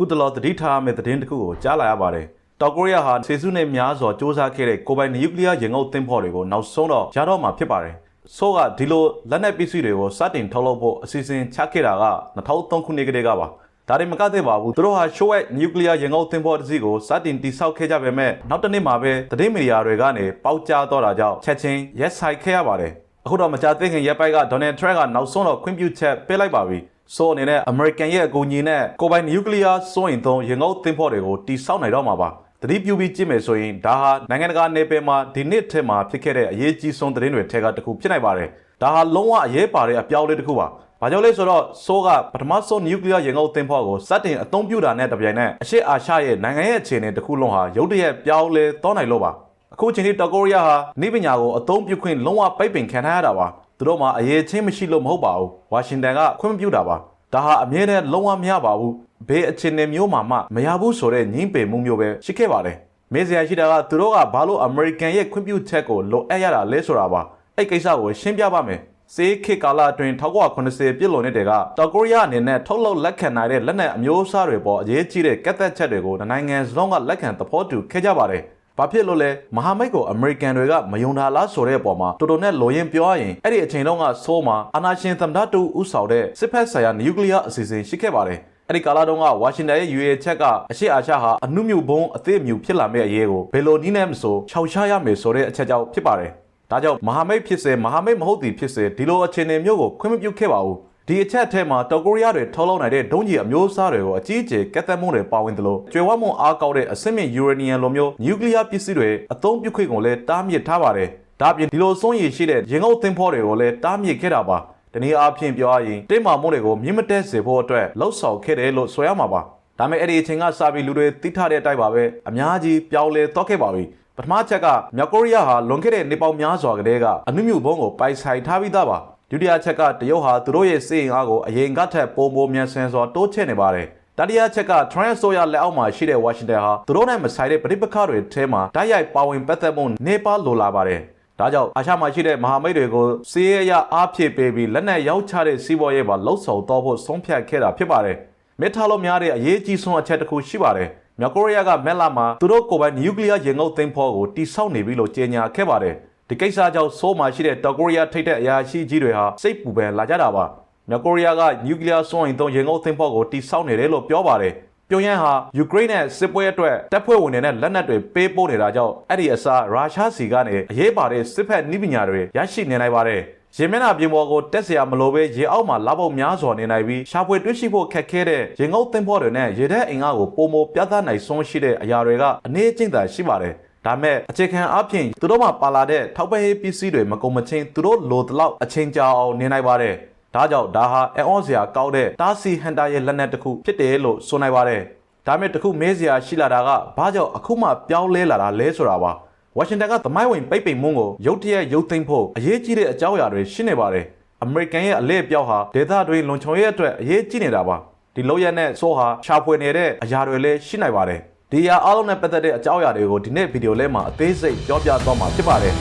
အခုတလောသတိထားရမယ့်သတင်းတစ်ခုကိုကြားလာရပါတယ်တောင်ကိုရီးယားဟာစေစုနဲ့များစွာစ조사ခဲ့တဲ့ကိုပိုင်နျူကလ িয়ার ရင်ငုပ်သင်းဖော်တွေကိုနောက်ဆုံးတော့ရတော့မှာဖြစ်ပါတယ်ဆိုကဒီလိုလက်နက်ပစ္စည်းတွေကိုစတင်ထုတ်လုပ်ဖို့အစီအစဉ်ချခဲ့တာက2003ခုနှစ်ကတည်းကပါဒါတွေမကသေးပါဘူးသူတို့ဟာ show ရဲ့ nuclear ရင်ငုပ်သင်္ဘောတစ်စီးကိုစတင်တိစောက်ခဲ့ကြပေမဲ့နောက်တစ်နေ့မှာပဲသတင်းမီဒီယာတွေကနေပေါက်ကြားတော့တာကြောင့်ချက်ချင်းရက်ဆိုင်ခဲ့ရပါတယ်အခုတော့မကြသေးခင်ရက်ပိုက်က Donald Trump ကနောက်ဆုံးတော့ခွင့်ပြုချက်ပေးလိုက်ပါပြီ ဆိုအနေနဲ့ American ရဲ့အကူအညီနဲ့ကိုယ်ပိုင်နျူကလ িয়ার စွန့်ရင်သုံးရင်ငုပ်သင်းဖော်တွေကိုတိစောက်နိုင်တော့မှာပါသတိပြုပြီးကြည့်မယ်ဆိုရင်ဒါဟာနိုင်ငံတကာနယ်ပယ်မှာဒီနှစ်ထက်မှာဖြစ်ခဲ့တဲ့အရေးကြီးဆုံးသတင်းတွေထဲကတစ်ခုဖြစ်နိုင်ပါတယ်ဒါဟာလုံးဝအရေးပါတဲ့အပြောင်းအလဲတစ်ခုပါဘာကြောင့်လဲဆိုတော့ဆိုးကပထမဆုံးနျူကလ িয়ার ရင်ငုပ်သင်းဖော်ကိုစတင်အသုံးပြုတာနဲ့တပြိုင်နက်အရှေ့အာရှရဲ့နိုင်ငံရဲ့အခြေအနေတစ်ခုလုံးဟာရုတ်တရက်ပြောင်းလဲသွားနိုင်လို့ပါအခုချိန်ထိတောင်ကိုရီးယားဟာနေပညာကိုအသုံးပြုခွင့်လုံးဝပိတ်ပင်ခံထားရတာပါ သူတို့မှာအရေးချင်းမရှိလို့မဟုတ်ပါဘူးဝါရှင်တန်ကခွင့်မပြုတာပါဒါဟာအမြဲတမ်းလုံးဝမရပါဘူးဘေးအခြေအနေမျိုးမှာမှမရဘူးဆိုတဲ့ညှင်းပယ်မှုမျိုးပဲရှိခဲ့ပါတယ်မေးစရာရှိတာကသူတို့ကဘာလို့အမေရိကန်ရဲ့ခွင့်ပြုချက်ကိုလိုအပ်ရတာလဲဆိုတာပါအဲ့ကိစ္စကိုရှင်းပြပါမယ်စေးခေတ်ကာလအတွင်း1980ပြည့်လွန်နေတဲ့ကတောင်ကိုရီးယားအနေနဲ့ထုတ်လုပ်လက်ခံနိုင်တဲ့လက်နက်အမျိုးအစားတွေပေါ်အရေးကြီးတဲ့ကတ်သက်ချက်တွေကိုနိုင်ငံစလုံးကလက်ခံသဘောတူခဲ့ကြပါတယ်။ ဘာဖြစ်လို့လဲမဟာမိတ်ကိုအမေရိကန်တွေကမယုံတာလားဆိုတဲ့အပေါ်မှာတော်တော်နဲ့လိုရင်းပြောရရင်အဲ့ဒီအချိန်တုန်းကဆိုးမှာအာနာရှင်သမ္မတတူဥဆောင်တဲ့စစ်ဖက်ဆိုင်ရာနျူကလ িয়ার အစီအစဉ်ရှိခဲ့ပါတယ်။အဲ့ဒီကာလတုန်းကဝါရှင်တန်ရဲ့ UA ချက်ကအရှိအာရှဟာအနုမြုပ်ဘုံအသေးအမြူဖြစ်လာမယ့်အရေးကိုဘယ်လိုနည်းနဲ့မဆိုခြောက်ရှားရမယ်ဆိုတဲ့အချက်ကြောင့်ဖြစ်ပါတယ်။ဒါကြောင့်မဟာမိတ်ဖြစ်စေမဟာမိတ်မဟုတ်သည်ဖြစ်စေဒီလိုအခြေအနေမျိုးကိုခွင့်မပြုခဲ့ပါဘူး ဒီအချက်အထက်မှာတောင်ကိုရီးယားတွေထုတ်လုပ်နိုင်တဲ့ဒုံးကျည်အမျိုးအစားတွေကိုအကြီးအကျယ်ကက်သက်မှုတွေပါဝင်တယ်လို့ကျွဲဝမှုအားကောက်တဲ့အဆင့်မြင့်ယူရေနီယံလိုမျိုးနျူကလ িয়ার ပစ္စည်းတွေအသုံးပြုခွင့်ကိုလည်းတားမြစ်ထားပါတယ်ဒါ့အပြင်ဒီလိုစွန့်ရည်ရှိတဲ့ရင်ငုပ်သင်းဖောတွေကိုလည်းတားမြစ်ခဲ့တာပါတနည်းအားဖြင့်ပြောရရင်တင်းမာမှုတွေကိုမြင့်မတက်စေဖို့အတွက်လှုပ်ဆောင်ခဲ့တယ်လို့ဆိုရမှာပါဒါပေမဲ့အဲ့ဒီအချိန်ကစပြီးလူတွေသိထားတဲ့အတိုင်းပါပဲအများကြီးပြောင်းလဲတော့ခဲ့ပါပြီပထမချက်ကမြောက်ကိုရီးယားဟာလွန်ခဲ့တဲ့နေပေါင်းများစွာကတည်းကအနုမြုပ်ဘုံကိုပိုင်ဆိုင်ထားပြီးသားပါ ဒုတိယချက်ကတရုတ်ဟာသူတို့ရဲ့စစ်အင်အားကိုအရင်ကထက်ပိုမိုမြန်ဆန်စွာတိုးချဲ့နေပါတယ်တတိယချက်က Trump ဆိုရလက်အောက်မှာရှိတဲ့ Washington ဟာသူတို့နဲ့မဆိုင်တဲ့ပြည်ပခါတွေထဲမှာတိုက်ရိုက်ပါဝင်ပတ်သက်မှုနေပါလိုလာပါတယ်ဒါကြောင့်အာရှမှာရှိတဲ့မဟာမိတ်တွေကိုစီးရဲရအားဖြည့်ပေးပြီးလက်နက်ရောက်ချတဲ့စီးပွားရေးပါလှုပ်ဆောင်တော့ဖို့ဆုံးဖြတ်ခဲ့တာဖြစ်ပါတယ်မစ်ထားလို့များတဲ့အရေးကြီးဆုံးအချက်တစ်ခုရှိပါတယ်မြောက်ကိုရီးယားကမက်လာမှာသူတို့ကိုယ်ပိုင်နျူကလ িয়ার ရင်ငုပ်သိမ်းဖို့ကိုတိစောက်နေပြီလို့ကြေညာခဲ့ပါတယ် ဒီကိစ္စကြောင့်ဆိုးမှာရှိတဲ့တောင်ကိုရီးယားထိပ်တဲ့အရာရှိကြီးတွေဟာစိတ်ပူပန်လာကြတာပါမြောက်ကိုရီးယားကနျူကလ িয়ার စွမ်းအင်သုံးရေငုပ်သင်းပေါက်ကိုတိစောက်နေတယ်လို့ပြောပါတယ်ပြုံယမ်းဟာယူကရိန်းနဲ့စစ်ပွဲအတွက်တပ်ဖွဲ့ဝင်တွေနဲ့လက်နက်တွေပေးပို့နေတာကြောင့်အဲ့ဒီအစားရုရှားစီကနေအရေးပါတဲ့စစ်ဖက်နည်းပညာတွေရရှိနေနိုင်ပါတယ်ရေမျက်နှာပြင်ပေါ်ကိုတက်စရာမလိုပဲရေအောက်မှာလာဖို့များစွာနေနိုင်ပြီးရှားဖွေတွေ့ရှိဖို့ခက်ခဲတဲ့ရေငုပ်သင်းဖောတွေနဲ့ရေတဲ့အင်အားကိုပုံမပြသနိုင်ဆုံးရှိတဲ့အရာတွေကအနေအကျင့်သာရှိပါတယ်။ ဒါမဲ့အခြေခံအပြင်သူတို့မှာပါလာတဲ့ထောက်ပံ့ရေးပစ္စည်းတွေမကုန်မချင်းသူတို့လိုတလောက်အချိန်ကြာအောင်နေနိုင်ပါတယ်။ဒါကြောင့်ဒါဟာအံ့ဩစရာကောင်းတဲ့တားစီဟန်တာရဲ့လက်နက်တစ်ခုဖြစ်တယ်လို့ဆိုနိုင်ပါတယ်။ဒါမဲ့တစ်ခုမဲစရာရှိလာတာကဘာကြောင့်အခုမှပြောင်းလဲလာတာလဲဆိုတာပါ။ဝါရှင်တန်ကသမိုင်းဝင်ပိတ်ပင်မှုကိုရုတ်တရက်ရုတ်သိမ်းဖို့အရေးကြီးတဲ့အကြောင်းအရာတွေရှိနေပါတယ်။အမေရိကန်ရဲ့အလဲပြောင်းဟာဒေသတွင်းလုံခြုံရေးအတွက်အရေးကြီးနေတာပါ။ဒီလောက်ရနဲ့ဆိုဟာရှာဖွေနေတဲ့အရာတွေလည်းရှိနိုင်ပါတယ်။ ဒီအရာအားလုံးနဲ့ပတ်သက်တဲ့အကြောင်းအရာတွေကိုဒီနေ့ဗီဒီယိုလေးမှာအသေးစိတ်ပြောပြသွားမှာဖြစ်ပါတယ်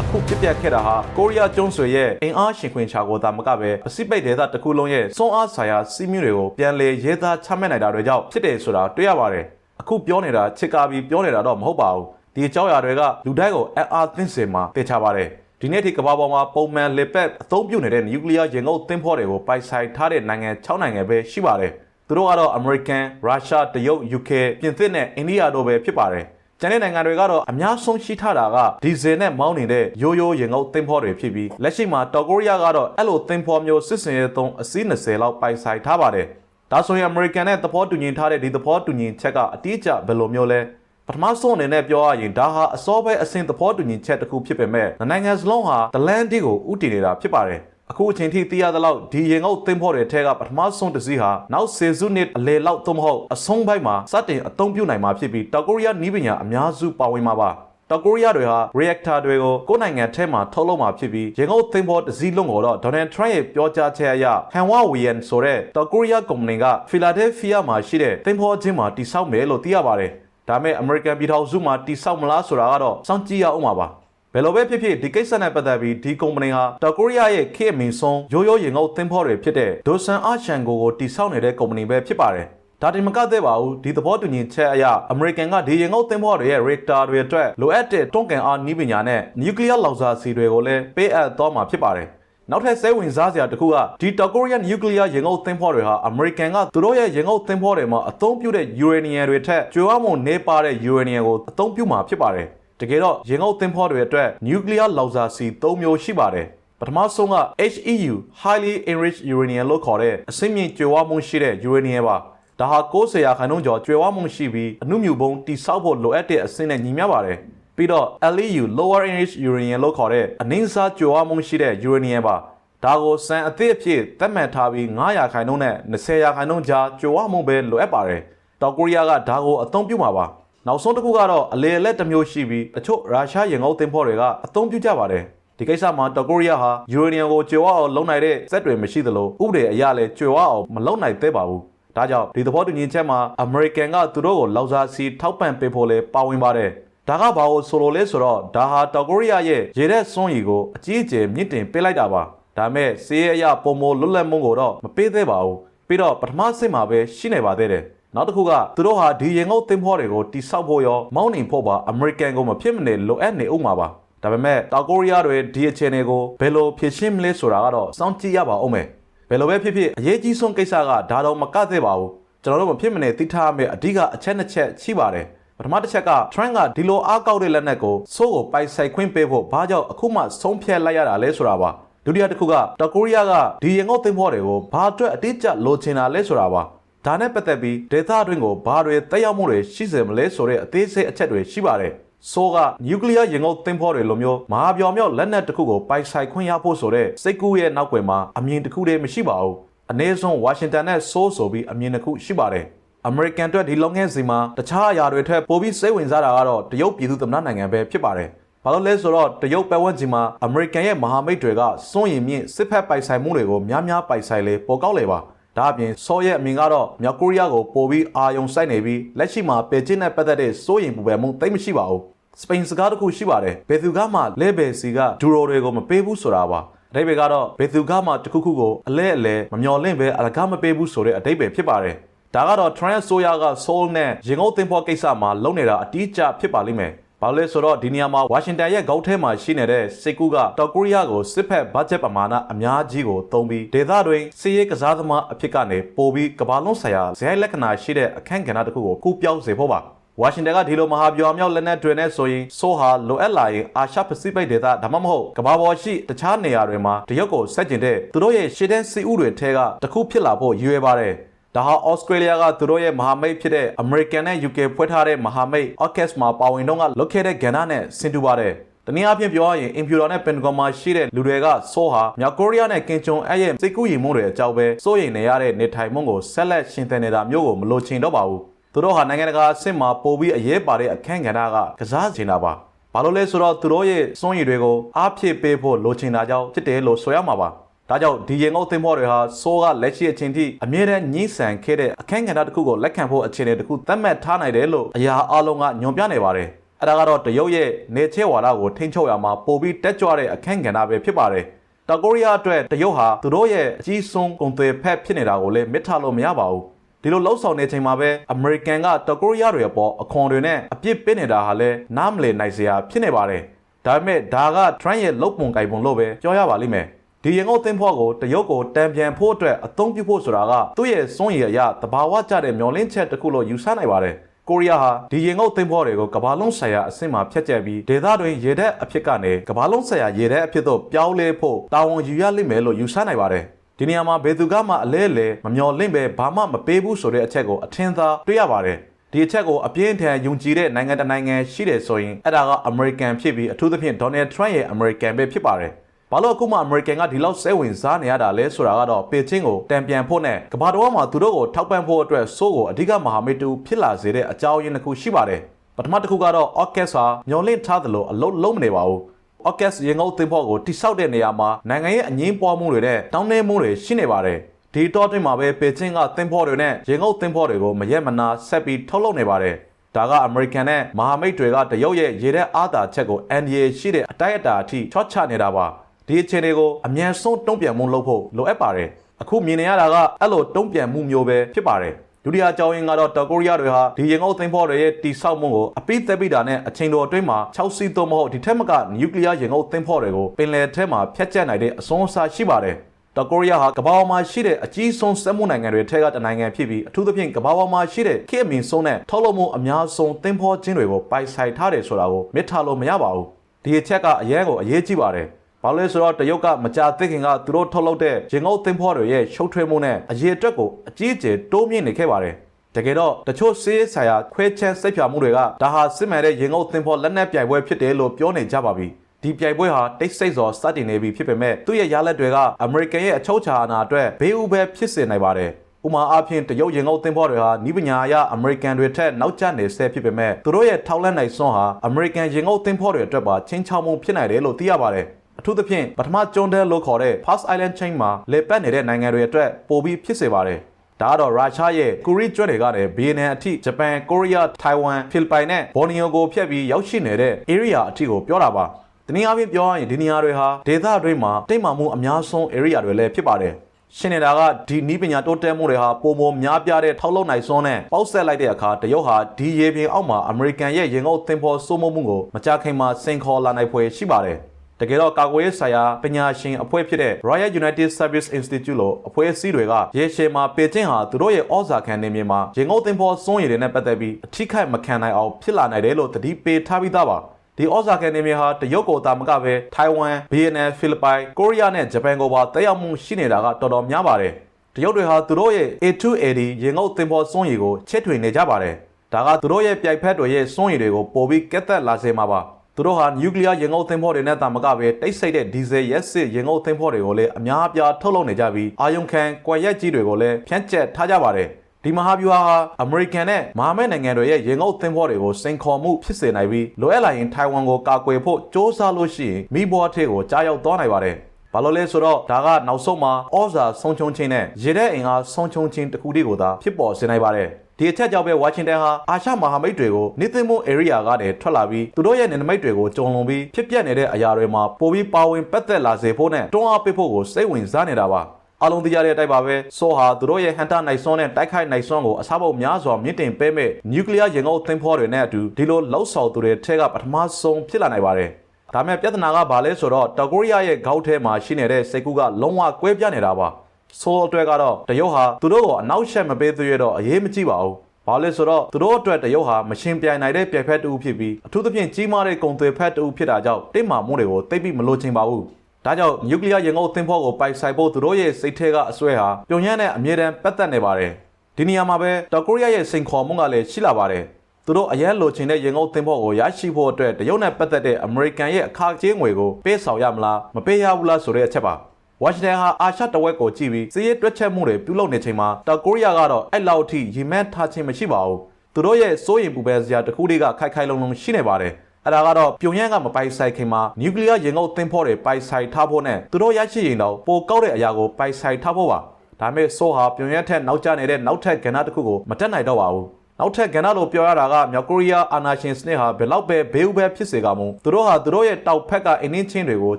အခုဖြစ်ပျက်ခဲ့တာဟာကိုရီးယားကျွန်းဆွေရဲ့အင်အားရှင်ခွင်ချာကိုသာမကပဲပစိဖိတ်ဒေသတစ်ခုလုံးရဲ့စွန်းအားဆိုင်ရာစီးမြူတွေကိုပြန်လည်ရဲသားချမှတ်နိုင်တာတွေကြောင့်ဖြစ်တယ်ဆိုတာတွေ့ရပါတယ်အခုပြောနေတာချစ်ကာပြီးပြောနေတာတော့မဟုတ်ပါဘူးဒီအကြောင်းအရာတွေကလူတိုင်းကိုအအားသင့်စေမှာသိချပါတယ်ဒီနေ့ထိကမ္ဘာပေါ်မှာပုံမှန်လေပက်အသုံးပြုနေတဲ့နျူကလ িয়ার ရင်ငုပ်သင်းဖော်တွေကိုပိုင်ဆိုင်ထားတဲ့နိုင်ငံ6နိုင်ငံပဲရှိပါတယ် သူတို့ကတော့ American, Russia, တရုတ်, UK, ပြင်သစ်နဲ့အိန္ဒိယတို့ပဲဖြစ်ပါတယ်။ကျန်တဲ့နိုင်ငံတွေကတော့အများဆုံးရှိထားတာကဒီဇယ်နဲ့မောင်းနေတဲ့ရိုးရိုးရင်ငုပ်သင်းဖောတွေဖြစ်ပြီးလက်ရှိမှာတောင်ကိုရီးယားကတော့အဲ့လိုသင်းဖောမျိုးစစ်စင်ရေးသုံးအစီး20လောက်ပိုင်ဆိုင်ထားပါတယ်။ဒါဆိုရင် American နဲ့သဘောတူညီထားတဲ့ဒီသဘောတူညီချက်ကအတိအကျဘယ်လိုမျိုးလဲပထမဆုံးအနေနဲ့ပြောရရင်ဒါဟာအစောပဲအစဉ်သဘောတူညီချက်တစ်ခုဖြစ်ပေမဲ့နိုင်ငံစလုံးဟာဒလန်တီကိုဥတည်နေတာဖြစ်ပါတယ်။ အခုအချိန်ထိသိရသလောက်ဒီရင်ငုတ်သင်းဖို့တွေထဲကပထမဆုံးတစ်စီးဟာနောက်ဆယ်စုနှစ်အလေလောက်သို့မဟုတ်အဆုံးပိုင်းမှာစတင်အသုံးပြုနိုင်မှာဖြစ်ပြီးတောင်ကိုရီးယားနီးပညာအများစုပါဝင်မှာပါတောင်ကိုရီးယားတွေဟာ reactor တွေကိုကိုယ်နိုင်ငံထဲမှာထုတ်လုပ်မှာဖြစ်ပြီးရေငုပ်သင်းဖို့တစ်စီးလုံးကိုတော့ Donald Trump ရဲ့ပြောကြားချက်အရ Hanwha Wian ဆိုတဲ့တောင်ကိုရီးယားကုမ္ပဏီက Philadelphia မှာရှိတဲ့သင်းဖို့ချင်းမှာတည်ဆောက်မယ်လို့သိရပါတယ်ဒါမဲ့ American ပြည်ထောင်စုမှာတည်ဆောက်မလားဆိုတာကတော့စောင့်ကြည့်ရအောင်ပါပါ ဘယ်လိုပဲဖြစ်ဖြစ်ဒီကိစ္စနဲ့ပတ်သက်ပြီးဒီကုမ္ပဏီဟာတောင်ကိုရီးယားရဲ့ခေတ်အမင်ဆုံးရိုးရိုးရင်ငုတ်သင်းဖောတွေဖြစ်တဲ့ဒိုဆန်အာရှန်ကိုကိုတိစောက်နေတဲ့ကုမ္ပဏီပဲဖြစ်ပါတယ်။ဒါတင်မကသေးပါဘူးဒီသဘောတူညီချက်အရအမေရိကန်ကဒီရင်ငုတ်သင်းဖောတွေရဲ့ reactor တွေအတွက်လိုအပ်တဲ့တွန်းကန်အားနည်းပညာနဲ့နျူကလ িয়ার လောက်စာစီတွေကိုလည်းပေးအပ်သွားမှာဖြစ်ပါတယ်။နောက်ထပ်စိတ်ဝင်စားစရာတစ်ခုကဒီတောင်ကိုရီးယားနျူကလ িয়ার ရင်ငုတ်သင်းဖောတွေဟာအမေရိကန်ကသူတို့ရဲ့ရင်ငုတ်သင်းဖောတွေမှာအသုံးပြုတဲ့ယူရေနီယံတွေထက်ကျွမ်းမှုနေပါတဲ့ယူရေနီယံကိုအသုံးပြုမှာဖြစ်ပါတယ်။ တကယ်တော့ရင်ငုတ်သင်းဖောတွေအတွက်နျူကလ িয়ার လောက်စာစီ၃မျိုးရှိပါတယ်ပထမဆုံးက HEU highly enriched uranium လို့ခေါ်တဲ့အဆင့်မြင့်ကြွယ်ဝမှုရှိတဲ့ uranium ပါဒါဟာ90ရာခိုင်နှုန်းကျော်ကြွယ်ဝမှုရှိပြီးအနုမြူပုံတိစောက်ဖို့လိုအပ်တဲ့အဆင့်နဲ့ညီမျှပါတယ်ပြီးတော့ LEU lower enriched uranium လို့ခေါ်တဲ့အနည်းစားကြွယ်ဝမှုရှိတဲ့ uranium ပါဒါကိုစံအသစ်အဖြစ်သတ်မှတ်ထားပြီး9ရာခိုင်နှုန်းနဲ့20ရာခိုင်နှုန်းကြားကြွယ်ဝမှုပဲလိုအပ်ပါတယ်တောင်ကိုရီးယားကဒါကိုအသုံးပြုမှာပါ နောက်ဆုံးတစ်ခုကတော့အလေအလက်တစ်မျိုးရှိပြီးတချို့ရုရှားရင်ငုတ်သင်္ဘောတွေကအသုံးပြုကြပါတယ်ဒီကိစ္စမှာတောင်ကိုရီးယားဟာယူရေနီယံကိုကျွယ်ဝအောင်လုပ်နိုင်တဲ့စက်တွေမရှိသလိုဥပဒေအရလည်းကျွယ်ဝအောင်မလုပ်နိုင်သေးပါဘူးဒါကြောင့်ဒီသဘောတူညီချက်မှာအမေရိကန်ကသူတို့ကိုလောက်စားစီထောက်ပံ့ပေးဖို့လဲပါဝင်ပါတယ်ဒါကဘာလို့ဆိုလိုလဲဆိုတော့ဒါဟာတောင်ကိုရီးယားရဲ့ရေတဲ့စွန်းရီကိုအကြီးအကျယ်မြင့်တင်ပေးလိုက်တာပါဒါမဲ့စီးရဲအရပုံမလွတ်လပ်မှုကိုတော့မပေးသေးပါဘူးပြီးတော့ပထမဆင့်မှာပဲရှိနေပါသေးတယ် နောက်တစ်ခုကသူတို့ဟာဒီရင်ငုတ်သင်းဖောတွေကိုတိဆောက်ဖို့ရောမောင်းနှင်ဖို့ပါအမေရိကန်ကမဖြစ်မနေလိုအပ်နေဥမှာပါဒါပေမဲ့တောင်ကိုရီးယားတွေဒီအခြေအနေကိုဘယ်လိုဖြေရှင်းမလဲဆိုတာကတော့စောင့်ကြည့်ရပါဦးမယ်ဘယ်လိုပဲဖြစ်ဖြစ်အရေးကြီးဆုံးကိစ္စကဒါတော့မကသေးပါဘူးကျွန်တော်တို့မဖြစ်မနေသိထားရမယ့်အဓိကအချက်နှစ်ချက်ရှိပါတယ်ပထမတစ်ချက်က Trump ကဒီလိုအားကောက်တဲ့လက်နက်ကိုစိုးကိုပိုက်ဆိုင်ခွင့်ပေးဖို့ဘာကြောင့်အခုမှဆုံးဖြတ်လိုက်ရတာလဲဆိုတာပါဒုတိယတစ်ခုကတောင်ကိုရီးယားကဒီရင်ငုတ်သင်းဖောတွေကိုဘာအတွက်အတိအကျလိုချင်တာလဲဆိုတာပါ ဒါနဲ့ပတ်သက်ပြီးဒေတာအတွင်းကိုဘာတွေတက်ရောက်မှုတွေရှိစေမလဲဆိုတဲ့အသေးစိတ်အချက်တွေရှိပါတယ်။ဆိုကနျူကလ িয়ার ရင်ငုတ်သင်းဖောတွေလိုမျိုးမဟာပြောင်မြောက်လက်နက်တစ်ခုကိုပိုင်ဆိုင်ခွင့်ရဖို့ဆိုတဲ့စိတ်ကူးရဲ့နောက်ွယ်မှာအမြင်တစ်ခုတည်းမရှိပါဘူး။အနည်းဆုံးဝါရှင်တန်နဲ့ဆိုးဆိုပြီးအမြင်တစ်ခုရှိပါတယ်။ American အတွက်ဒီလုပ်ငန်းစဉ်မှာတခြားအရာတွေထက်ပိုပြီးစိတ်ဝင်စားတာကတော့တရုတ်ပြည်သူသမ္မတနိုင်ငံပဲဖြစ်ပါတယ်။ဘာလို့လဲဆိုတော့တရုတ်ပတ်ဝန်းကျင်မှာ American ရဲ့မဟာမိတ်တွေကစွန့်ရင်မြင့်စစ်ဖက်ပိုင်ဆိုင်မှုတွေကိုများများပိုင်ဆိုင်လေပေါ်ကောက်လေပါ။ ဒါအပြင်ဆော့ရဲ့အမြင်ကတော့မြောက်ကိုရီးယားကိုပိုပြီးအာရုံစိုက်နေပြီးလက်ရှိမှာပေကျင်းနဲ့ပတ်သက်တဲ့စိုးရိမ်ပူပန်မှုသိမ့်မရှိပါဘူး။စပိန်စကားတစ်ခုရှိပါတယ်။ဘယ်သူကမှလဲဘယ်စီကဒူရိုတွေကိုမပေးဘူးဆိုတာပါ။အတိတ်ပဲကတော့ဘယ်သူကမှတစ်ခုခုကိုအလဲအလဲမမျော်လင့်ပဲအလကားမပေးဘူးဆိုတဲ့အတိတ်ပဲဖြစ်ပါတယ်။ဒါကတော့ Trans ဆိုယာက Seoul နဲ့ရင်ငုတ်သင်္ဘောကိစ္စမှာလုံနေတာအတိအကျဖြစ်ပါလိမ့်မယ်။ ဘာလို့လဲဆိုတော့ဒီနေရာမှာဝါရှင်တန်ရဲ့ဂေါက်ထဲမှာရှိနေတဲ့စစ်ကူကတောင်ကိုရီးယားကိုစစ်ဖက်ဘတ်ဂျက်ပမာဏအများကြီးကိုသုံးပြီးဒေသတွင်းစစ်ရေးကစားသမားအဖြစ်ကနေပိုပြီးကမ္ဘာလုံးဆိုင်ရာဇယိုက်လက္ခဏာရှိတဲ့အခန့်ကဏ္ဍတစ်ခုကိုကူးပြောင်းစေဖို့ပါဝါရှင်တန်ကဒီလိုမဟာဗျူဟာမြောက်လက်နက်တွေနဲ့ဆိုရင်ဆိုဟာလိုအပ်လာရင်အာရှပစိဖိတ်ဒေသဒါမှမဟုတ်ကမ္ဘာပေါ်ရှိတခြားနေရာတွေမှာတရုတ်ကိုဆက်ကျင်တဲ့သူတို့ရဲ့ရှေ့တန်းစီဥတွေထဲကတစ်ခုဖြစ်လာဖို့ရည်ရွယ်ပါတယ် ဒါဟာဩစတြေးလျကသူတို့ရဲ့မဟာမိတ်ဖြစ်တဲ့ American နဲ့ UK ဖွဲ့ထားတဲ့မဟာမိတ် AUKUS မှာပါဝင်တော့ကလုတ်ခဲ့တဲ့ကဏ္ဍနဲ့ဆင်တူပါတယ်။တနည်းအားဖြင့်ပြောရရင် Imperial နဲ့ Pentagon မှာရှိတဲ့လူတွေကဆိုးဟာမြောက်ကိုရီးယားနဲ့ကင်ဂျုံအဲ့ရဲ့စိတ်ကူးရင်မှုတွေအကြောင်းပဲစိုးရိမ်နေရတဲ့နေထိုင်မှုကိုဆက်လက်ရှင်သန်နေတာမျိုးကိုမလိုချင်တော့ပါဘူး။သူတို့ဟာနိုင်ငံတကာအဆင့်မှာပိုပြီးအရေးပါတဲ့အခန့်ကဏ္ဍကကစားချင်တာပါ။ဘာလို့လဲဆိုတော့သူတို့ရဲ့စွန့်ရည်တွေကိုအားဖြည့်ပေးဖို့လိုချင်တာကြောင့်ဖြစ်တယ်လို့ဆိုရမှာပါ။ ဒါကြောင့်ဒီရင်ငုတ်သင်းဖောတွေဟာဆိုးကလက်ရှိအချိန်ထိအမြဲတမ်းညှိဆန်ခဲ့တဲ့အခန်းကဏ္ဍတစ်ခုကိုလက်ခံဖို့အခြေအနေတစ်ခုသတ်မှတ်ထားနိုင်တယ်လို့အရာအလုံးကညွန်ပြနေပါတယ်။အဲဒါကတော့တရုတ်ရဲ့နေချဲဝါဒကိုထိန်းချုပ်ရမှာပိုပြီးတက်ကြွတဲ့အခန်းကဏ္ဍပဲဖြစ်ပါတယ်။တောင်ကိုရီးယားအတွက်တရုတ်ဟာသူတို့ရဲ့အကြီးဆုံးကုန်သွယ်ဖက်ဖြစ်နေတာကိုလည်းမစ်ထားလို့မရပါဘူး။ဒီလိုလှုပ်ဆောင်နေချိန်မှာပဲအမေရိကန်ကတောင်ကိုရီးယားတွေအပေါ်အခွန်တွေနဲ့အပြစ်ပေးနေတာဟာလည်းနားမလည်နိုင်စရာဖြစ်နေပါတယ်။ဒါပေမဲ့ဒါက Trump ရဲ့လုပ်ပုံကိုင်ပုံလို့ပဲပြောရပါလိမ့်မယ်။ ဒီရင်ငုတ်သင်းဖော့ကိုတရုတ်ကိုတံပြန်ဖို့အတွက်အသုံးပြုဖို့ဆိုတာကသူ့ရဲ့စွန့်ရည်အရတဘာဝကျတဲ့မျောလင်းချက်တစ်ခုလို့ယူဆနိုင်ပါတယ်။ကိုရီးယားဟာဒီရင်ငုတ်သင်းဖော့တွေကိုကမ္ဘာလုံးဆိုင်ရာအဆင့်မှာဖျက်ကျက်ပြီးဒေသတွင်းရေတပ်အဖြစ်ကနေကမ္ဘာလုံးဆိုင်ရာရေတပ်အဖြစ်သို့ပြောင်းလဲဖို့တာဝန်ယူရလိမ့်မယ်လို့ယူဆနိုင်ပါတယ်။ဒီနေရာမှာဘယ်သူကမှအလဲအလဲမမျောလင့်ပဲဘာမှမပေးဘူးဆိုတဲ့အချက်ကိုအထင်သာတွေ့ရပါတယ်။ဒီအချက်ကိုအပြင်းထန်ယုံကြည်တဲ့နိုင်ငံတနိုင်ငံရှိတယ်ဆိုရင်အဲ့ဒါကအမေရိကန်ဖြစ်ပြီးအထူးသဖြင့်ဒေါ်နယ်ထရန့်ရဲ့အမေရိကန်ပဲဖြစ်ပါတယ်။ ဘာလို့အခုမှအမေရိကန်ကဒီလောက်စိတ်ဝင်စားနေရတာလဲဆိုတာကတော့ပေချင်းကိုတံပြန်ဖို့နဲ့ကမ္ဘာတော်မှာသူတို့ကိုထောက်ပံ့ဖို့အတွက်စိုးကိုအဓိကမဟာမိတ်တူဖြစ်လာစေတဲ့အကြောင်းရင်းတစ်ခုရှိပါတယ်ပထမတစ်ခုကတော့ Orcas ဟာညွန်လင့်ထားသလိုအလုံးလုံးမနေပါဘူး Orcas ရင်ငုတ်သင်းဖို့ကိုတိဆောက်တဲ့နေရာမှာနိုင်ငံရဲ့အငင်းပွားမှုတွေနဲ့တောင်းနှဲမှုတွေရှိနေပါတယ်ဒီတော့တွင်မှာပဲပေချင်းကသင်းဖို့တွေနဲ့ရင်ငုတ်သင်းဖို့တွေကိုမရက်မနာဆက်ပြီးထုတ်လုပ်နေပါတယ်ဒါဒါကအမေရိကန်နဲ့မဟာမိတ်တွေကတရုတ်ရဲ့ရေတဲ့အားသာချက်ကို NDA ရှိတဲ့အတိုက်အတာအထိချော့ချနေတာပါ ဒီအခြေအနေကိုအမြန်ဆုံးတုံ့ပြန်မှုလုပ်ဖို့လိုအပ်ပါတယ်အခုမြင်နေရတာကအဲ့လိုတုံ့ပြန်မှုမျိုးပဲဖြစ်ပါတယ်ဒုတိယအကြောင်းရင်းကတော့တောင်ကိုရီးယားတွေဟာဒီရင်ငုတ်သိမ်းဖို့တွေရဲ့တိဆောက်မှုကိုအပိသက်ပိတာနဲ့အချိန်တော်အတွင်းမှာ6စီးသုံးမဟုတ်ဒီထက်မကနျူကလ িয়ার ရင်ငုတ်သိမ်းဖို့တွေကိုပင်လယ်ထဲမှာဖျက်ကျက်နိုင်တဲ့အစွန်းအစားရှိပါတယ်တောင်ကိုရီးယားဟာကမ္ဘာပေါ်မှာရှိတဲ့အကြီးဆုံးစက်မှုနိုင်ငံတွေထဲကတစ်နိုင်ငံဖြစ်ပြီးအထူးသဖြင့်ကမ္ဘာပေါ်မှာရှိတဲ့ခေတ်အမင်ဆုံးနဲ့ထုတ်လုပ်မှုအများဆုံးသင်းဖောခြင်းတွေကိုပိုင်ဆိုင်ထားတယ်ဆိုတာကိုမြစ်ထားလို့မရပါဘူးဒီအချက်ကအရင်ကိုအရေးကြီးပါတယ် ဘာလို့လဲဆိုတော့တရုတ်ကမကြာသေးခင်ကသူတို့ထုတ်လုပ်တဲ့ရင်ငုတ်သင်းဖောတွေရဲ့ရှုပ်ထွေးမှုနဲ့အရေးအတွက်ကိုအကြီးအကျယ်တိုးမြင့်နေခဲ့ပါတယ်တကယ်တော့တချို့စေးဆိုင်ရာခွဲချမ်းစိတ်ဖြာမှုတွေကဒါဟာစစ်မှန်တဲ့ရင်ငုတ်သင်းဖောလက်နက်ပြိုင်ပွဲဖြစ်တယ်လို့ပြောနေကြပါပြီဒီပြိုင်ပွဲဟာတိတ်ဆိတ်စွာစတင်နေပြီဖြစ်ပေမဲ့သူ့ရဲ့ရလဒ်တွေကအမေရိကန်ရဲ့အချုပ်အခြာအာဏာအတွက်ဘေးဥပဲဖြစ်စေနိုင်ပါတယ်။ဥမာအားဖြင့်တရုတ်ရင်ငုတ်သင်းဖောတွေဟာဤပညာအရအမေရိကန်တွေထက်နောက်ကျနေဆဲဖြစ်ပေမဲ့သူတို့ရဲ့ထောက်လက်နိုင်စွမ်းဟာအမေရိကန်ရင်ငုတ်သင်းဖောတွေအတွက်ပါချင်းချောက်မှုဖြစ်နိုင်တယ်လို့သိရပါတယ်။ အထူးသဖြင့်ပထမကျွန်းတဲလို့ခေါ်တဲ့ Pass Island Chain မှာလေပတ်နေတဲ့နိုင်ငံတွေအတွက်ပိုပြီးဖြစ်စေပါတယ်။ဒါကတော့ရုရှားရဲ့ကူရီကျွတ်တွေကနေဘီယန်အထိဂျပန်ကိုရီးယားထိုင်ဝမ်ဖိလစ်ပိုင်နဲ့ဘော်နီယိုကိုဖျက်ပြီးရောက်ရှိနေတဲ့ area အထိကိုပြောတာပါတနည်းအားဖြင့်ပြောရရင်ဒီနေရာတွေဟာဒေသအတွင်းမှာတိတ်မှမှုအများဆုံး area တွေလည်းဖြစ်ပါတယ်ရှင်းနေတာကဒီနီးပညာတိုးတက်မှုတွေဟာပုံမများပြားတဲ့ထောက်လုံနိုင်စွမ်းနဲ့ပေါက်ဆက်လိုက်တဲ့အခါတရုတ်ဟာဒီရေပြင်အောက်မှာအမေရိကန်ရဲ့ရင်ငုတ်သင်္ဘောစိုးမိုးမှုကိုမကြခင်မှာစင်ခေါ်လာနိုင်ဖွယ်ရှိပါတယ် တကယ်တော့ကာကွယ်ရေးဆိုင်ရာပညာရှင်အဖွဲ့ဖြစ်တဲ့ Royal United Service Institute လို့အဖွဲ့အစည်းတွေကရေရှည်မှာပေကျင်းဟာသူတို့ရဲ့ဩဇာခံနေမြေမှာရင်ငုတ်သင်္ဘောစွန့်ရည်တွေနဲ့ပတ်သက်ပြီးအထိခိုက်မခံနိုင်အောင်ဖြစ်လာနိုင်တယ်လို့တတိပေးထားပြီးသားပါဒီဩဇာခံနေမြေဟာတရုတ်ကိုတာမကပဲထိုင်ဝမ်ဗီယက်နမ်ဖိလစ်ပိုင်ကိုရီးယားနဲ့ဂျပန်ကိုပါတက်ရောက်မှုရှိနေတာကတော်တော်များပါတယ်တရုတ်တွေဟာသူတို့ရဲ့ A2AD ရေငုတ်သင်္ဘောစွန့်ရည်ကိုချစ်ထွေနေကြပါတယ်ဒါကသူတို့ရဲ့ပြိုင်ဖက်တွေရဲ့စွန့်ရည်တွေကိုပိုပြီးကက်သက်လာစေမှာပါ သူတို့ဟာနျူကလ িয়ার ရင်ငုတ်သင်္ဘောတွေနဲ့တာမကပဲတိတ်ဆိတ်တဲ့ဒီဇယ်ရက်စစ်ရင်ငုတ်သင်္ဘောတွေကိုလည်းအများအပြားထုတ်လုပ်နေကြပြီးအာယုံခံကွက်ရက်ကြီးတွေကိုလည်းဖြန့်ကျက်ထားကြပါတယ်ဒီမဟာဗျူဟာဟာအမေရိကန်နဲ့မဟာမိတ်နိုင်ငံတွေရဲ့ရေငုတ်သင်္ဘောတွေကိုစိန်ခေါ်မှုဖြစ်စေနိုင်ပြီးလိုအပ်လာရင်ထိုင်ဝမ်ကိုကာကွယ်ဖို့စ조사လို့ရှိရင်မိဘွားထေကိုကြားရောက်သွားနိုင်ပါတယ်။ဘာလို့လဲဆိုတော့ဒါကနောက်ဆုံးမှာဩဇာဆုံးချုံချင်းနဲ့ရေတဲ့အင်အားဆုံးချုံချင်းတစ်ခုတည်းကိုသာဖြစ်ပေါ်စေနိုင်ပါတယ်။ ဒီအချက်ကြောင့်ပဲဝါရှင်တန်ဟာအာရှမဟာမိတ်တွေကိုနေသင်မှု area ကနေထွက်လာပြီးသူတို့ရဲ့နယ်နိမိတ်တွေကိုကြုံလွန်ပြီးဖြစ်ပျက်နေတဲ့အရာတွေမှာပိုပြီးပါဝင်ပတ်သက်လာစေဖို့နဲ့တွန်းအားပေးဖို့ကိုစိတ်ဝင်စားနေတာပါ။အလုံးတရားတဲ့အတိုင်းပါပဲဆောဟာသူတို့ရဲ့ဟန်တာနိုင်စွန်းနဲ့တိုက်ခိုက်နိုင်စွန်းကိုအစားပေါက်များစွာမြင့်တင်ပေးမဲ့နျူကလ িয়ার ရင်ငုတ်သင်္ဘောတွေနဲ့အတူဒီလိုလှုပ်ဆော်သူတွေထက်ကပထမဆုံးဖြစ်လာနိုင်ပါတယ်။ဒါမဲ့ပြဿနာကဘာလဲဆိုတော့တောင်ကိုရီးယားရဲ့ခေါက်ထဲမှာရှိနေတဲ့စိတ်ကူးကလုံးဝကွဲပြားနေတာပါ။ ဆိုအတွက်ကတော့တရုတ်ဟာသူတို့ကိုအနောက်ရှက်မပေးသေးရတော့အရေးမကြီးပါဘူး။ဘာလဲဆိုတော့သူတို့အတွက်တရုတ်ဟာမရှင်ပြိုင်နိုင်တဲ့ပြိုင်ဖက်တူဖြစ်ပြီးအထူးသဖြင့်ကြီးမားတဲ့ကုံသွေဖက်တူဖြစ်တာကြောင့်တိတ်မာမှုတွေကိုသိပ်ပြီးမလိုချင်ပါဘူး။ဒါကြောင့်နျူကလ িয়ার ရင်ငုတ်သင်္ဘောကိုပိုက်ဆိုင်ဖို့သူတို့ရဲ့စိတ်ထဲကအစွဲဟာပြုံရမ်းနဲ့အမြဲတမ်းပတ်သက်နေပါတယ်။ဒီနေရာမှာပဲတောင်ကိုရီးယားရဲ့စိန်ခေါ်မှုကလည်းရှိလာပါတယ်။သူတို့အရင်လိုချင်တဲ့ရင်ငုတ်သင်္ဘောကိုရရှိဖို့အတွက်တရုတ်နဲ့ပတ်သက်တဲ့အမေရိကန်ရဲ့အခါကျင်းငွေကိုပေးဆောင်ရမလားမပေးရဘူးလားဆိုတဲ့အချက်ပါ။ ဝါရှင်တန်ဟာအာရှတဝက်ကိုကြည့်ပြီးစီးရဲတွက်ချက်မှုတွေပြုလုပ်နေချိန်မှာတောင်ကိုရီးယားကတော့အဲ့လောက်ထိရီမန်းထားခြင်းမရှိပါဘူး။သူတို့ရဲ့စိုးရင်ပူပန်စရာတစ်ခုတည်းကခိုက်ခိုက်လုံလုံရှိနေပါတယ်။အဲ့ဒါကတော့ပြုံရန်ကမပိုင်ဆိုင်ခင်မှာနျူကလ িয়ার ရင်ငုတ်သင်္ဘောတွေပိုင်ဆိုင်ထားဖို့နဲ့သူတို့ရရှိရင်တော့ပိုကောက်တဲ့အရာကိုပိုင်ဆိုင်ထားဖို့ပါဒါမဲ့ဆိုဟာပြုံရန်ထက်နောက်ကျနေတဲ့နောက်ထပ်ကဏ္ဍတစ်ခုကိုမတက်နိုင်တော့ပါဘူးနောက်ထပ်ကဏ္ဍလိုပြောရတာကမြောက်ကိုရီးယားအာဏာရှင်စနစ်ဟာဘယ်လောက်ပဲဘေးဥပဲဖြစ်စေကမူသူတို့ဟာသူတို့ရဲ့တောက်ဖက်ကအိန္ဒိချင်းတွေကို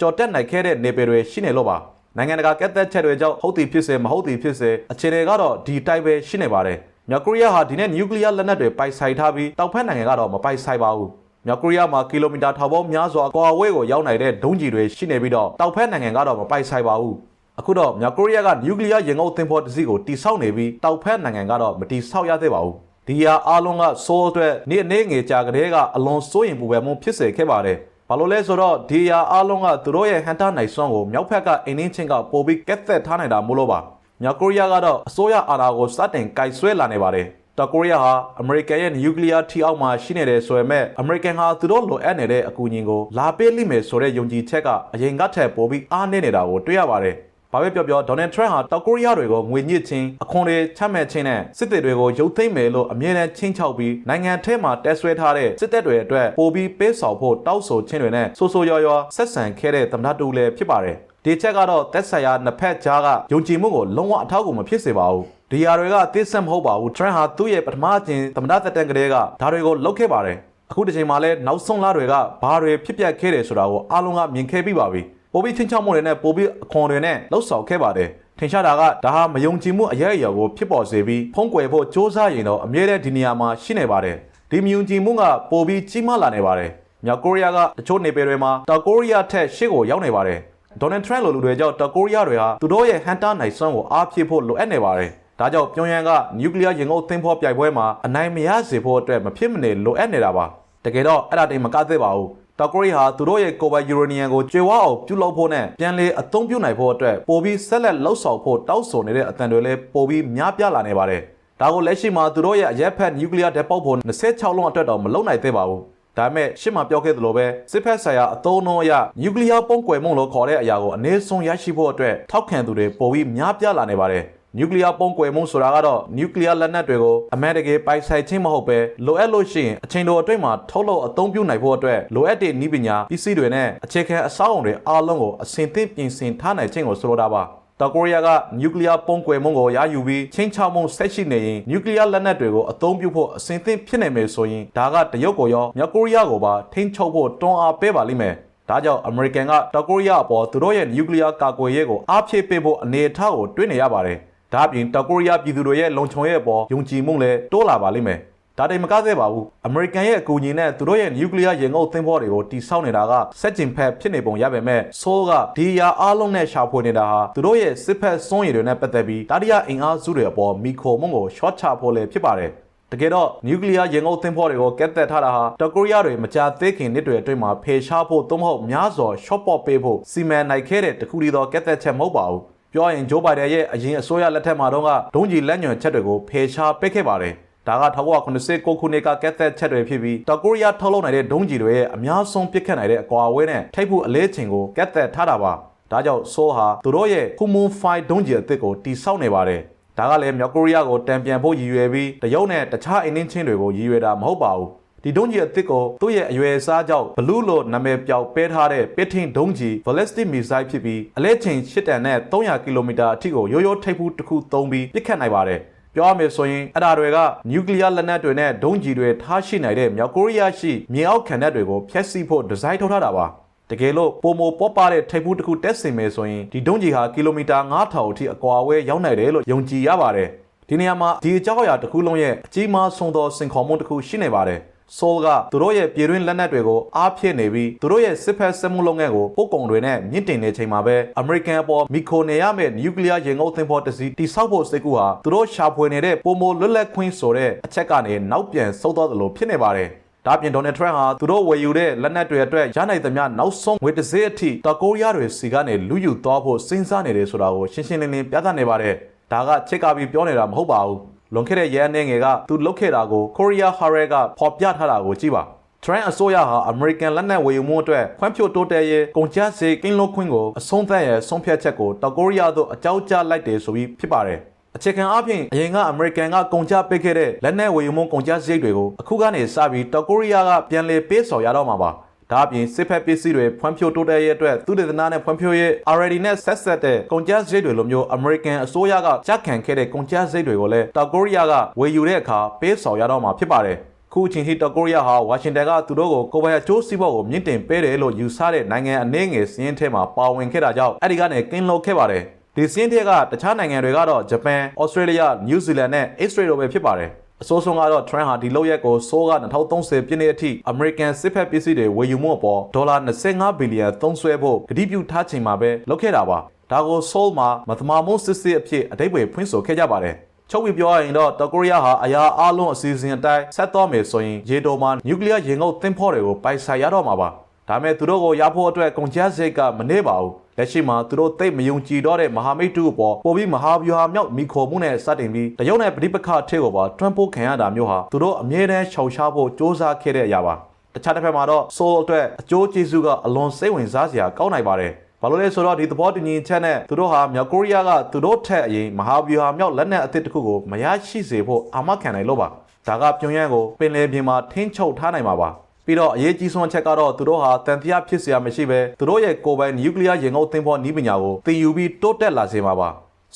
ကြော်တက်နိုင်ခဲ့တဲ့နေပယ်တွေရှိနေလို့ပါ နိုင်ငံတကာကက်သက်ချက်တွေကြောင့်ဟုတ်သည်ဖြစ်စေမဟုတ်သည်ဖြစ်စေအခြေအနေကတော့ဒီတိုက်ပဲရှိနေပါတယ်မြောက်ကိုရီးယားဟာဒီနေ့နျူကလ িয়ার လက်နက်တွေပိုင်ဆိုင်ထားပြီးတောက်ဖက်နိုင်ငံကတော့မပိုင်ဆိုင်ပါဘူးမြောက်ကိုရီးယားမှာကီလိုမီတာထောင်ပေါင်းများစွာကွာဝေးကိုရောက်နိုင်တဲ့ဒုံးကျည်တွေရှိနေပြီးတော့တောက်ဖက်နိုင်ငံကတော့မပိုက်ဆိုင်ပါဘူးအခုတော့မြောက်ကိုရီးယားကနျူကလ িয়ার ရင်ငုတ်သင်္ဘောတစ်စီးကိုတိစောက်နေပြီးတောက်ဖက်နိုင်ငံကတော့မတိစောက်ရသေးပါဘူးဒီဟာအားလုံးကစိုးအတွက်နေ့အနေငယ်ကြာကလေးကအလွန်စိုးရင်ပူပန်မှုဖြစ်စေခဲ့ပါတယ် ဘာလို့လဲဆိုတော့ဒီဟာအားလုံးကသူတို့ရဲ့ဟန်တာနိုင်စွမ်းကိုမြောက်ဖက်ကအိန္ဒိချင်းကပိုပြီးကက်သက်ထားနိုင်တာမို့လို့ပါမြောက်ကိုရီးယားကတော့အစိုးရအာဏာကိုစတင်ကင်ဆွဲလာနေပါတယ်တောင်ကိုရီးယားဟာအမေရိကန်ရဲ့နျူကလ িয়ার ထိအောက်မှာရှိနေတယ်ဆိုပေမဲ့အမေရိကန်ဟာသူတို့လိုအပ်နေတဲ့အကူအညီကိုလာပေးလိမ့်မယ်ဆိုတဲ့ယုံကြည်ချက်ကအရင်ကထက်ပိုပြီးအားနည်းနေတာကိုတွေ့ရပါတယ်။ ဘာပဲပြောပြောဒေါ်နယ်ထရန့်ဟာတောင်ကိုရီးယားတွေကိုငွေညစ်ခြင်းအခွန်တွေချမှတ်ခြင်းနဲ့စစ်တပ်တွေကိုရုပ်သိမ်းမယ်လို့အမြဲတမ်းချင်းချောက်ပြီးနိုင်ငံထဲမှာတဲဆွဲထားတဲ့စစ်တပ်တွေအတွက်ပိုပြီးပေးဆောင်ဖို့တောက်ဆိုခြင်းတွေနဲ့ဆိုဆိုရွာရွာဆက်ဆံခဲ့တဲ့သမ္မတတူလည်းဖြစ်ပါတယ်။ဒီချက်ကတော့တက်ဆိုင်ရာနှစ်ဖက်ကြားကယုံကြည်မှုကိုလုံးဝအထောက်အကူမဖြစ်စေပါဘူးဒီယာတွေကသိဆက်မဟုတ်ပါဘူး trend ဟာသူ့ရဲ့ပထမအကျဉ်သမ္မတသက်တမ်းကလေးကဒါတွေကိုလုပ်ခဲ့ပါတယ်အခုတစ်ချိန်မှာလဲနောက်ဆုံးလတွေကဘာတွေဖြစ်ပျက်ခဲ့တယ်ဆိုတာကိုအားလုံးကမြင်ခဲ့ပြီးပါပြီ ပိုပြီးချင်းချောက်မှုတွေနဲ့ပိုပြီးအခွန်တွေနဲ့လှုပ်ဆောင်ခဲ့ပါတယ်ထင်ရှားတာကဒါဟာမယုံကြည်မှုအရေးအရာကိုဖြစ်ပေါ်စေပြီးဖုံးကွယ်ဖို့စ조사ရင်တော့အမြဲတမ်းဒီနေရာမှာရှိနေပါတယ်ဒီမယုံကြည်မှုကပိုပြီးကြီးမားလာနေပါတယ်မြောက်ကိုရီးယားကတချို့နေပယ်တွေမှာတောင်ကိုရီးယားထက်ရှေ့ကိုရောက်နေပါတယ်ဒေါ်နယ်ထရန့်လိုလူတွေကြောင့်တောင်ကိုရီးယားတွေဟာသူတို့ရဲ့ဟန်တာနိုင်စွမ်းကိုအားဖြည့်ဖို့လိုအပ်နေပါတယ်ဒါကြောင့်ပြုံးရန်ကနျူကလ িয়ার ရင်ငုပ်သင်းဖောပြိုင်ပွဲမှာအနိုင်မရစေဖို့အတွက်မဖြစ်မနေလိုအပ်နေတာပါတကယ်တော့အဲ့ဒါတိတ်မကသစ်ပါဘူး တောက်ကိုရီးယားဟာသူတို့ရဲ့ကိုပိုင်ယူရိုနီယံကိုကျွေဝအောင်ပြုလုပ်ဖို့နဲ့ပြန်လေအသုံးပြုနိုင်ဖို့အတွက်ပိုပြီးဆက်လက်လှုပ်ဆောင်ဖို့တောက်ဆိုနေတဲ့အတန်တွေလည်းပိုပြီးများပြားလာနေပါတယ်ဒါကိုလက်ရှိမှာသူတို့ရဲ့အရက်ဖက်နျူကလ িয়ার ဓာတ်ပေါက်ဖို့26လုံးအတွက်တော့မလုံနိုင်သေးပါဘူးဒါပေမဲ့ရှစ်မှာပြောခဲ့သလိုပဲစစ်ဖက်ဆိုင်ရာအသုံးအနှုန်းအရနျူကလ িয়ার ပုံကွယ်မှုလို့ခေါ်တဲ့အရာကိုအနည်းဆုံးရရှိဖို့အတွက်ထောက်ခံသူတွေပိုပြီးများပြားလာနေပါတယ် နျူကလ িয়ার ပုံကွယ်မှုဆိုတာကတော့နျူကလ িয়ার လက်နက်တွေကိုအမေရိကန်ပိုင်ဆိုင်ခြင်းမဟုတ်ပဲလိုအပ်လို့ရှိရင်အချိန်တော်အတွင်းမှာထုတ်လုပ်အသုံးပြုနိုင်ဖို့အတွက်လိုအပ်တဲ့နည်းပညာပစ္စည်းတွေနဲ့အခြေခံအဆောက်အအုံတွေအားလုံးကိုအဆင်သင့်ပြင်ဆင်ထားနိုင်ခြင်းကိုဆိုလိုတာပါတောင်ကိုရီးယားကနျူကလ িয়ার ပုံကွယ်မှုကိုရယူပြီးချင်းချောက်မှုဆက်ရှိနေရင်နျူကလ িয়ার လက်နက်တွေကိုအသုံးပြုဖို့အဆင်သင့်ဖြစ်နိုင်မယ်ဆိုရင်ဒါကတရုတ်ကိုရောမြောက်ကိုရီးယားကိုပါထိန်းချုပ်ဖို့တွန်းအားပေးပါလိမ့်မယ်ဒါကြောင့်အမေရိကန်ကတောင်ကိုရီးယားအပေါ်သူတို့ရဲ့နျူကလ িয়ার ကာကွယ်ရေးကိုအားဖြည့်ပေးဖို့အနေအထားကိုတွေ့နေရပါတယ် ဒါအပြင်တောင်ကိုရီးယားပြည်သူတွေရဲ့လုံခြုံရေးအပေါ်ယုံကြည်မှုလည်းတိုးလာပါလိမ့်မယ်ဒါတိတ်မကားသေးပါဘူးအမေရိကန်ရဲ့အကူအညီနဲ့သူတို့ရဲ့နျူကလ িয়ার ရေငုပ်သင်းဖောတွေကိုတိစောက်နေတာကစက်ကျင်ဖက်ဖြစ်နေပုံရပေမဲ့ဆိုးကဒီယာအားလုံးနဲ့ရှာဖွေနေတာဟာသူတို့ရဲ့စစ်ဖက်စွန်းရည်တွေနဲ့ပတ်သက်ပြီးတာရီယာအင်အားစုတွေအပေါ်မီခိုမုံကို short ချဖို့လည်းဖြစ်ပါတယ်တကယ်တော့နျူကလ িয়ার ရေငုပ်သင်းဖောတွေကိုကက်သက်ထားတာဟာတောင်ကိုရီးယားတွေမကြာသေးခင်နှစ်တွေအတွင်းမှာဖေရှားဖို့သို့မဟုတ်များစွာ short ပေါ့ပေးဖို့စီမံနိုင်ခဲ့တဲ့တခုတည်းသောကက်သက်ချက်မဟုတ်ပါဘူး ပြောရင်ဂျိုးဘိုင်ဒန်ရဲ့အရင်အစိုးရလက်ထက်မှာတော့ကဒုံးကြီးလက်ညွန်ချက်တွေကိုဖေရှားပစ်ခဲ့ပါတယ်ဒါက1989ခုနှစ်ကကက်သက်ချက်တွေဖြစ်ပြီးတောင်ကိုရီးယားထုတ်လုပ်နိုင်တဲ့ဒုံးကျည်တွေရဲ့အများဆုံးပစ်ခတ်နိုင်တဲ့အကွာအဝေးနဲ့ထိပ်ဖူးအလေးချိန်ကိုကက်သက်ထားတာပါဒါကြောင့်ဆိုးဟာသူတို့ရဲ့ Kumon 5ဒုံးကျည်အသစ်ကိုတိစောက်နေပါတယ်ဒါကလည်းမြောက်ကိုရီးယားကိုတံပြန်ဖို့ရည်ရွယ်ပြီးတရုတ်နဲ့တခြားအင်းင်းချင်းတွေကိုရည်ရွယ်တာမဟုတ်ပါဘူး ဒီဒုံးကျည်အသစ်ကိုသူ့ရဲ့အရွယ်အစားကြောင့်ဘလူးလိုနာမည်ပြောက်ပေးထားတဲ့ပစ်ထင်းဒုံးကျည် ballistic missile ဖြစ်ပြီးအလဲချိန်၈တန်နဲ့300ကီလိုမီတာအထိကိုရိုးရိုးထိပ်ဖူးတစ်ခုသုံးပြီးပစ်ခတ်နိုင်ပါတယ်ပြောရမယ်ဆိုရင်အဲ့ဒါတွေကနျူကလ িয়ার လက်နက်တွေနဲ့ဒုံးကျည်တွေထားရှိနိုင်တဲ့မြောက်ကိုရီးယားရှိမြေအောက်ခံတပ်တွေကိုဖျက်ဆီးဖို့ဒီဇိုင်းထုတ်ထားတာပါတကယ်လို့ပုံမပေါပတဲ့ထိပ်ဖူးတစ်ခုတက်ဆင်မယ်ဆိုရင်ဒီဒုံးကျည်ဟာကီလိုမီတာ9000အထိအကွာအဝေးရောက်နိုင်တယ်လို့ယုံကြည်ရပါတယ်ဒီနေရာမှာဒီအကြောက်အရာတစ်ခုလုံးရဲ့အကြီးမားဆုံးသောစင်ခေါ်မှုတစ်ခုရှိနေပါတယ် ဆိုလ်ကသူတို့ရဲ့ပြည်တွင်းလက်နက်တွေကိုအားဖြည့်နေပြီးသူတို့ရဲ့စစ်ဖက်စစ်မှုလုပ်ငန်းကိုပို့ကုန်တွေနဲ့မြင့်တင်နေချိန်မှာပဲအမေရိကန်အပေါ်မီခိုနေရမယ့်နျူကလ িয়ার ရေငုပ်သင်္ဘောတစ်စီးတိစောက်ဖို့စိတ်ကူဟာသူတို့ရှာဖွေနေတဲ့ပုံမလွတ်လပ်ခွင့်ဆိုတဲ့အချက်ကနေနောက်ပြန်ဆုတ်သွားသလိုဖြစ်နေပါတယ်ဒါပြင်ဒေါ်နယ်ထရန့်ဟာသူတို့ဝယ်ယူတဲ့လက်နက်တွေအတွက်ရနိုင်သမျှနောက်ဆုံးငွေတစ်စည်းအထိတောက်ကိုရီးယားတွေစီကနေလူယူသွားဖို့စဉ်းစားနေတယ်ဆိုတာကိုရှင်းရှင်းလင်းလင်းပြသနေပါတယ်ဒါကချစ်ကပြီးပြောနေတာမဟုတ်ပါဘူး လွန်ခဲ့တဲ့ရဲအနေငယ်ကသူလုတ်ခဲ့တာကို Korea Herald ကဖော်ပြထားတာကိုကြည့်ပါ Trend အစိုးရဟာအမေရိကန်လက်နက်ဝယ်ယူမှုအတွက်ခွင့်ပြုတိုးတက်ရေးကုန်ကျစရိတ်ကင်းလွတ်ခွင့်ကိုအဆုံးသတ်ရဲ့ဆုံးဖြတ်ချက်ကိုတောက်ကိုရီးယားသို့အကြောင်းကြားလိုက်တယ်ဆိုပြီးဖြစ်ပါတယ်အခြေခံအပြင်အရင်ကအမေရိကန်ကကုန်ကျပေးခဲ့တဲ့လက်နက်ဝယ်ယူမှုကုန်ကျစရိတ်တွေကိုအခုကနေစပြီးတောက်ကိုရီးယားကပြန်လည်ပေးဆောင်ရတော့မှာပါ ဒါအပြင်စစ်ဖက်ပစ္စည်းတွေဖွံ့ဖြိုးတိုးတက်ရေးအတွက်သူတေသနာနဲ့ဖွံ့ဖြိုးရေး already နဲ့ဆက်ဆက်တဲ့ကုန်ကျစရိတ်တွေလိုမျိုး American အစိုးရကကြက်ခံခဲ့တဲ့ကုန်ကျစရိတ်တွေကိုလည်းတောက်ကိုရီးယားကဝယ်ယူတဲ့အခါပေးဆောင်ရတော့မှာဖြစ်ပါတယ်ခုချင်းဟီတောက်ကိုရီးယားဟာဝါရှင်တန်ကသူတို့ကိုကိုယ်ပိုင်အကျိုးစီးပွားကိုမြင့်တင်ပေးတယ်လို့ယူဆတဲ့နိုင်ငံအနည်းငယ်စည်းရင်းထဲမှာပါဝင်ခဲ့တာကြောင့်အဲ့ဒီကနေကင်းလွတ်ခဲ့ပါတယ်ဒီစင်းထဲကတခြားနိုင်ငံတွေကတော့ဂျပန်၊ဩစတြေးလျ၊နယူးဇီလန်နဲ့အစ္စရေးတို့ပဲဖြစ်ပါတယ် အဆိုးဆုံးကတော့ Trend ဟာဒီလောက်ရက်ကိုဆိုးက2030ပြည့်နှစ်အထိ American စစ်ဖက်ပစ္စည်းတွေဝယ်ယူမှုအပေါ်ဒေါ်လာ25ဘီလီယံသုံးစွဲဖို့ကတိပြုထားချိန်မှာပဲလုပ်ခဲ့တာပါဒါကို Seoul မှာမသမာမှုစစ်စစ်အဖြစ်အတိတ်ပဲဖွင့်ဆိုခဲ့ကြပါတယ်ချုပ်ပြီးပြောရရင်တော့တောက်ကိုရီးယားဟာအရာအလုံးအစီအစဉ်အတိုင်းဆက်သွားမယ်ဆိုရင်ရေတိုမှာနျူကလ িয়ার ရေငုပ်သင်းဖောတွေကိုပိုင်ဆိုင်ရတော့မှာပါ ဒါမဲ့သူတို့ကိုရဖို့အတွက်ကုန်ကျစရိတ်ကမနေပါဘူးလက်ရှိမှာသူတို့သိမယုံကြည်တော့တဲ့မဟာမိတ်တူအပေါ်ပိုပြီးမဟာဗျူဟာမြောက်မိခိုမှုနဲ့စတင်ပြီးတရုတ်နဲ့ပဋိပက္ခထဲကိုပါတွန်းပို့ခံရတာမျိုးဟာသူတို့အမြဲတမ်းရှောင်ရှားဖို့စ조사ခဲ့တဲ့အရာပါတခြားတစ်ဖက်မှာတော့ဆိုးအတွက်အကျိုးကျေးဇူးကအလွန်စိတ်ဝင်စားစရာကောင်းနိုင်ပါတယ်ဘာလို့လဲဆိုတော့ဒီသဘောတူညီချက်နဲ့သူတို့ဟာမြောက်ကိုရီးယားကသူတို့ထက်အရင်မဟာဗျူဟာမြောက်လက်နက်အသစ်တစ်ခုကိုမရရှိစေဖို့အာမခံနိုင်လို့ပါဒါကပြုံးရန်ကိုပင်လယ်ပြင်မှာထင်းချုပ်ထားနိုင်မှာပါ ပြီးတော့အရေးကြီးဆုံးအချက်ကတော့သူတို့ဟာတန်တရားဖြစ်စရာမရှိဘဲသူတို့ရဲ့ကိုယ်ပိုင်နျူကလ িয়ার ရေငုပ်သင်းပေါ်နည်းပညာကိုသင်ယူပြီးတိုးတက်လာစေမှာပါ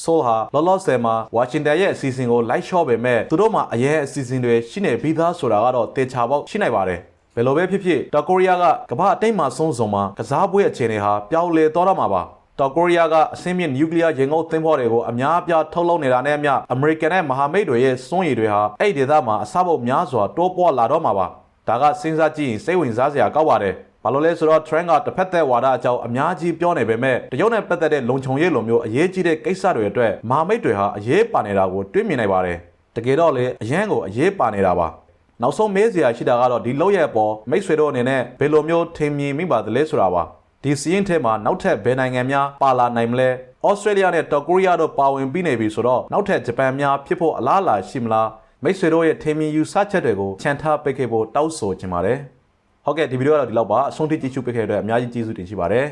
ဆိုဟာလောလောဆယ်မှာဝါရှင်တန်ရဲ့အစီအစဉ်ကိုလိုက်လျှော့ပေမဲ့သူတို့မှာအရေးအစီအစဉ်တွေရှိနေပြီးသားဆိုတာကတော့တေချာပေါက်ရှိနိုင်ပါတယ်ဘယ်လိုပဲဖြစ်ဖြစ်တောင်ကိုရီးယားကကမ္ဘာအတိတ်မှာဆုံးဆုံးမှာကစားပွဲအခြေအနေဟာပြောင်းလဲသွားတော့မှာပါတောင်ကိုရီးယားကအစင်းမြင့်နျူကလ িয়ার ရေငုပ်သင်းပေါ်တွေကိုအများအပြားထုတ်လုပ်နေတာနဲ့အမျှအမေရိကန်နဲ့မဟာမိတ်တွေရဲ့စွန့်ရည်တွေဟာအဲ့ဒီဒေသမှာအဆောက်အုံများစွာတိုးပွားလာတော့မှာပါ ဒါကစဉ်းစားကြည့်ရင်စိတ်ဝင်စားစရာကောက်ပါတယ်ဘာလို့လဲဆိုတော့ trend ကတစ်ဖက်သက်ဝါဒအကြောင်းအများကြီးပြောနေပေမဲ့တရုတ်နဲ့ပတ်သက်တဲ့လုံခြုံရေးလိုမျိုးအရေးကြီးတဲ့ကိစ္စတွေအတွက်မဟာမိတ်တွေဟာအရေးပါနေတာကိုတွေ့မြင်နိုင်ပါတယ်တကယ်တော့လေအရန်ကိုအရေးပါနေတာပါနောက်ဆုံးမေးစရာရှိတာကတော့ဒီလောက်ရဲ့အပေါ်မိတ်ဆွေတို့အနေနဲ့ဘယ်လိုမျိုးထင်မြင်မိပါသလဲဆိုတာပါဒီစီးရင်ထဲမှာနောက်ထပ်ဘယ်နိုင်ငံများပါလာနိုင်မလဲဩစတြေးလျနဲ့တောင်ကိုရီးယားတို့ပါဝင်ပြီးနေပြီဆိုတော့နောက်ထပ်ဂျပန်များဖြစ်ဖို့အလားအလာရှိမလား မိတ်ဆွေတို့ရဲ့ထင်မြင်ယူဆချက်တွေကိုခြံထားပေးခဲ့ဖို့တောက်ဆိုချင်ပါတယ်ဟုတ်ကဲ့ဒီဗီဒီယိုကတော့ဒီလောက်ပါအဆုံးထိကြည့်ရှုပေးခဲ့တဲ့အတွက်အများကြီးကျေးဇူးတင်ရှိပါတယ်